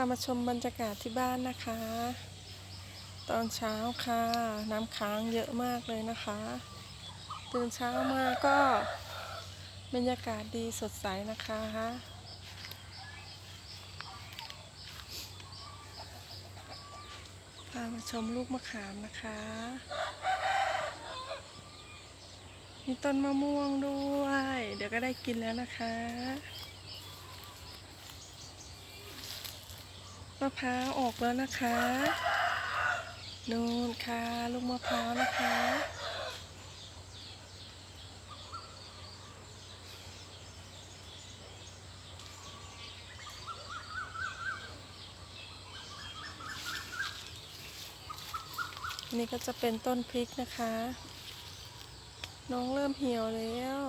ามาชมบรรยากาศที่บ้านนะคะ ตอนเช้าค่ะ น้ำค้างเยอะมากเลยนะคะ ตื่นเช้ามาก็บรรยากาศดีสดใสนะคะพามาชมลูกมะขามนะคะ มีต้นมะม่วงด้วย เดี๋ยวก็ได้กินแล้วนะคะ มะพร้าวออกแล้วนะคะนูนค่ะลูกมะพร้าวนะคะนี่ก็จะเป็นต้นพริกนะคะ น้องเริ่มเหี่ยวแล้ว